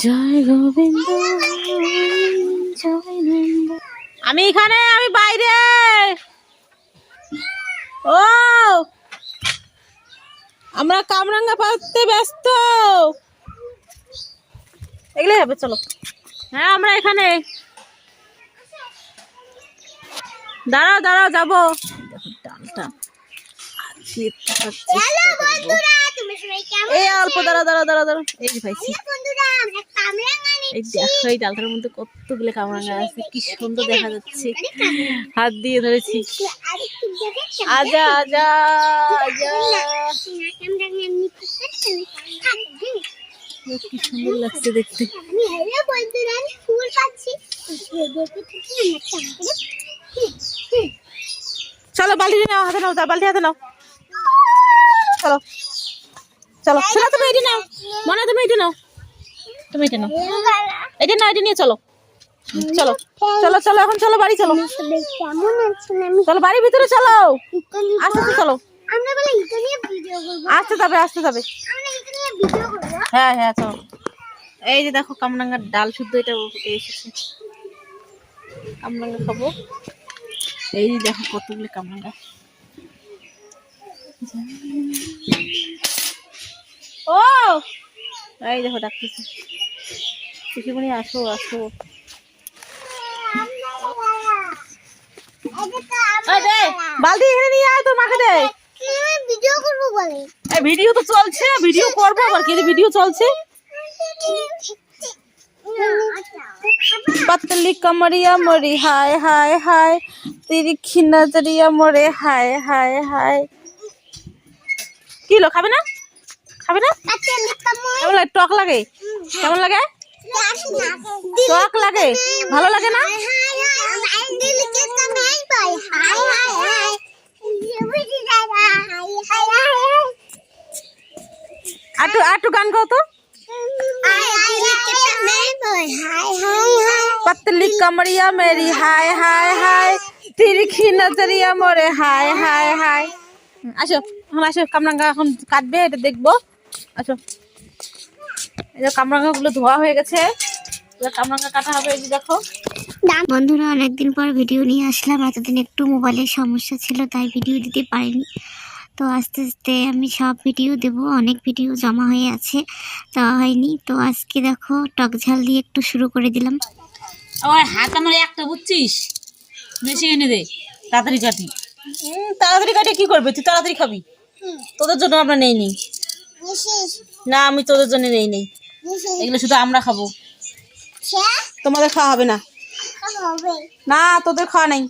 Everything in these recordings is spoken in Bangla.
জয় গোবিন্দ আমি এখানে আমি বাইরে। ও আমরা কামরাঙ্গা পাতে ব্যস্ত। এগুলোই হবে চলো। হ্যাঁ আমরা এখানে। দাঁড়াও দাঁড়াও যাব। ডালটা আজকে দেখাচ্ছি। এই অল্প দাঁড়া দাঁড়া দাঁড়া দাঁড়া এই যে পাইছি এই দেখো এই ডালটার মধ্যে কতগুলো কামরাঙ্গা আছে কি সুন্দর দেখা যাচ্ছে হাত দিয়ে ধরেছি আজা আজা আজা কি সুন্দর লাগছে দেখতে ফুল পাচ্ছি চলো বালতি নাও হাতে নাও বালতি হাতে নাও চলো চলো শোনা তুমি এটি নাও। মনে তুমি এটি নাও। তুমি এটা নাও। এটা নাও এটা নিয়ে চলো। চলো চলো চলো এখন চলো বাড়ি চলো। চলো বাড়ির ভিতরে চলো। আস্তে আস্তে চলো। আসতে যাবে আসতে যাবে। হ্যাঁ হ্যাঁ চলো। এই যে দেখো কামরাঙ্গার ডাল শুদ্ধ এটা এসেছে। কামরাঙ্গা খাব। এই দেখো কতগুলো কামরাঙ্গা। ও! এই দেখো, ডাকতেছে। আসো আসো। বালতি এখানে নিয়ে আয় তো মাকে দে। ভিডিও তো চলছে, ভিডিও কি ভিডিও চলছে? পাতলি হায় হায় হায়। মরে, হায় হায় হায়। কি লো খাবে না? খাবে না কেমন লাগে টক লাগে কেমন লাগে টক লাগে ভালো লাগে না আটু আটু গান গাও তো पतली कमरिया मेरी हाय हाय हाय तिरखी नजरिया मोरे হাই হাই হাই আসো এখন আসো কামরাঙ্গা এখন কাটবে এটা দেখবো আসো। এই যে কামরাঙ্গা গুলো ধোয়া হয়ে গেছে। এবার কামরাঙ্গা কাটা হবে এই যে দেখো। বন্ধুরা অনেকদিন পর ভিডিও নিয়ে আসলাম। এতদিন একটু মোবাইলের সমস্যা ছিল তাই ভিডিও দিতে পারিনি। তো আস্তে আস্তে আমি সব ভিডিও দেব। অনেক ভিডিও জমা হয়ে আছে দেওয়া হয়নি। তো আজকে দেখো টক ঝাল দিয়ে একটু শুরু করে দিলাম। ওই হাত আমার একটা বুঝছিস? বেশি এনে দে তাড়াতাড়ি কাটি। তাড়াতাড়ি কাটে কি করবে? তুই তাড়াতাড়ি খাবি। তোদের জন্য আমরা নেই নেই না, আমি তোদের জন্য নেই নেই। এগুলো শুধু আমরা খাব। তোমাদের খাওয়া হবে না? না, তোদের খাওয়া নেই।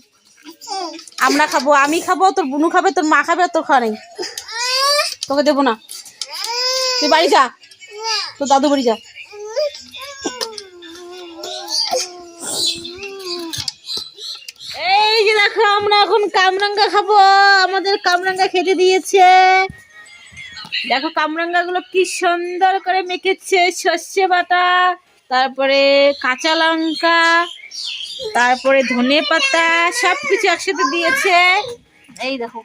আমরা খাব, আমি খাব, তোর বুনু খাবে, তোর মা খাবে তোর খাওয়া নেই। তোকে দেবো না। তুই বাড়ি যা। তোর দাদু বাড়ি যা। এই যে দেখো, আমরা এখন কামরাঙ্গা খাব। আমাদের কামরাঙ্গা খেতে দিয়েছে। দেখো কামরাঙ্গা গুলো কি সুন্দর করে মেখেছে, সর্ষে বাটা, তারপরে কাঁচা লঙ্কা, তারপরে ধনে পাতা সব কিছু একসাথে দিয়েছে। এই দেখো।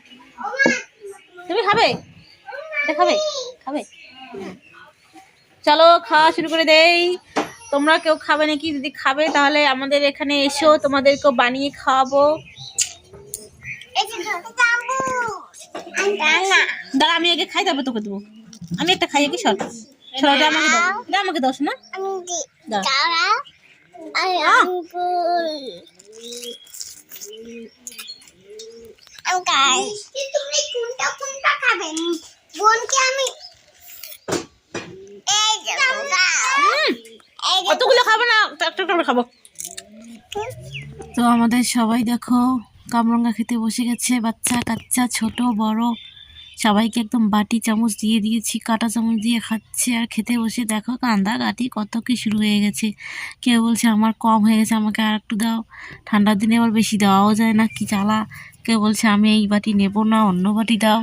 তুমি খাবে? খাবে? খাবে? চলো, খাওয়া শুরু করে দেই। তোমরা কেউ খাবে নাকি? যদি খাবে, তাহলে আমাদের এখানে এসো, তোমাদেরকেও বানিয়ে খাওয়াবো। দাঁড়া আমি আগে খাই তারপর তোকে দেবো। আমি একটা খাই কি সর সর এটা আমাকে দাও। এটা আমাকে দাও শোনা। হুম, অতগুলো খাব না? একটা করে খাব। তো আমাদের সবাই দেখো কামরঙ্গা খেতে বসে গেছে, বাচ্চা, কাচ্চা, ছোট, বড়। সবাইকে একদম বাটি চামচ দিয়ে দিয়েছি, কাটা চামচ দিয়ে খাচ্ছে আর খেতে বসে। দেখো কান্দা কাটি কত কি শুরু হয়ে গেছে। কেউ বলছে আমার কম হয়ে গেছে, আমাকে আর একটু দাও। ঠান্ডার দিনে আবার বেশি দেওয়াও যায় না, কি জ্বালা। কেউ বলছে আমি এই বাটি নেব না, অন্য বাটি দাও।